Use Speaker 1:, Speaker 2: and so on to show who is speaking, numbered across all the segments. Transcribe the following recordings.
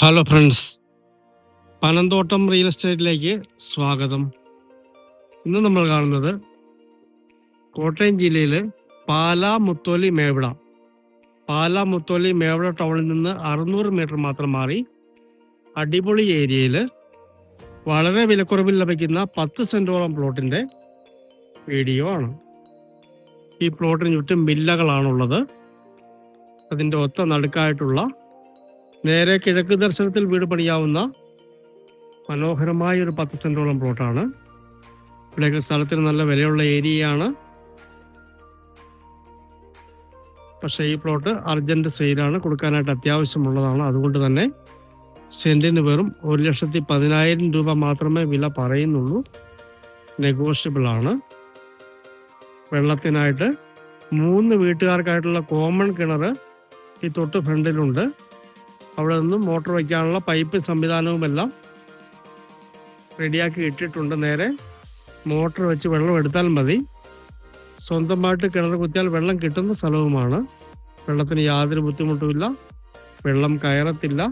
Speaker 1: Hello friends Panamthottam real എസ്റ്റേറ്റിലേക്ക് സ്വാഗതം. ഇന്ന് നമ്മൾ കാണുന്നത് കോട്ടയം ജില്ലയിൽ പാലാ മുത്തോലി മേവിട. പാലാ മുത്തോലി മേവിട ടൗണിൽ നിന്ന് അറുന്നൂറ് മീറ്റർ മാത്രം മാറി അടിപൊളി ഏരിയയിൽ വളരെ വിലക്കുറവിൽ ലഭിക്കുന്ന പത്ത് സെന്റോളം പ്ലോട്ടിന്റെ വീഡിയോ ആണ്. ഈ പ്ലോട്ടിന് ചുറ്റും വില്ലകളാണുള്ളത്. അതിന്റെ ഒത്ത നടുക്കായിട്ടുള്ള നേരെ കിഴക്ക് ദർശനത്തിൽ വീട് പണിയാവുന്ന മനോഹരമായ ഒരു പത്ത് സെന്റോളം പ്ലോട്ടാണ്. ഇവിടെയൊക്കെ സ്ഥലത്തിന് നല്ല വിലയുള്ള ഏരിയയാണ്. പക്ഷേ ഈ പ്ലോട്ട് അർജന്റ് സെയിലാണ്. കൊടുക്കാനായിട്ട് അത്യാവശ്യമുള്ളതാണ്. അതുകൊണ്ട് തന്നെ സെന്റിന് വെറും ഒരു ലക്ഷത്തി പതിനായിരം രൂപ മാത്രമേ വില പറയുന്നുള്ളൂ. നെഗോഷ്യബിൾ ആണ് വെള്ളത്തിനായിട്ട് മൂന്ന് വീട്ടുകാർക്കായിട്ടുള്ള കോമൺ കിണർ ഈ തൊട്ട് ഫ്രണ്ടിലുണ്ട്. അവിടെ നിന്നും മോട്ടോർ വയ്ക്കാനുള്ള പൈപ്പ് സംവിധാനവുമെല്ലാം റെഡിയാക്കി ഇട്ടിട്ടുണ്ട് നേരെ. മോട്ടോർ വെച്ച് വെള്ളം എടുത്താൽ മതി. സ്വന്തമായിട്ട് കിണർ കുത്തിയാൽ വെള്ളം കിട്ടുന്ന സ്ഥലവുമാണ്. വെള്ളത്തിന് യാതൊരു ബുദ്ധിമുട്ടുമില്ല. വെള്ളം കയറത്തില്ല.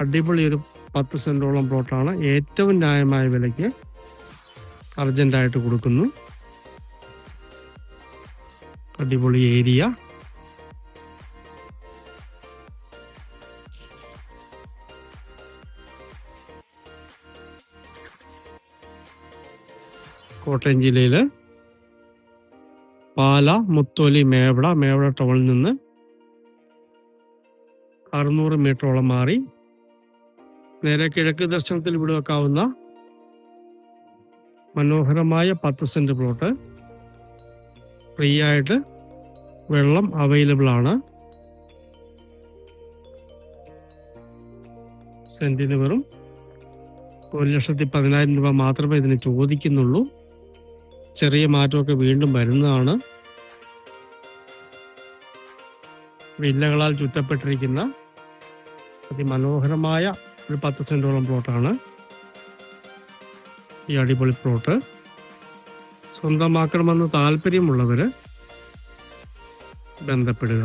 Speaker 1: അടിപൊളി ഒരു പത്ത് സെന്റോളം പ്ലോട്ടാണ്. ഏറ്റവും ന്യായമായ വിലയ്ക്ക് അർജന്റായിട്ട് കൊടുക്കുന്നു. അടിപൊളി ഏരിയ. കോട്ടയം ജില്ലയിൽ പാല മുത്തോലി മേവട മേവട ടൗണിൽ നിന്ന് അറുന്നൂറ് മീറ്ററോളം മാറി നേരെ കിഴക്ക് ദർശനത്തിൽ ഇവിടെ വെക്കാവുന്ന മനോഹരമായ പത്ത് സെന്റ് പ്ലോട്ട് ഫ്രീ ആയിട്ട് വെള്ളം അവൈലബിൾ ആണ് സെന്റിന് വെറും ഒരു ലക്ഷത്തി പതിനായിരം രൂപ മാത്രമേ ഇതിന് ചോദിക്കുന്നുള്ളൂ. ചെറിയ മാറ്റമൊക്കെ വീണ്ടും വരുന്നതാണ്. വില്ലകളാൽ ചുറ്റപ്പെട്ടിരിക്കുന്ന അതിമനോഹരമായ ഒരു പത്ത് സെന്റോളം പ്ലോട്ടാണ് ഈ അടിപൊളി പ്ലോട്ട്. സ്വന്തമാക്കണമെന്ന് താല്പര്യമുള്ളവർ ബന്ധപ്പെടുക.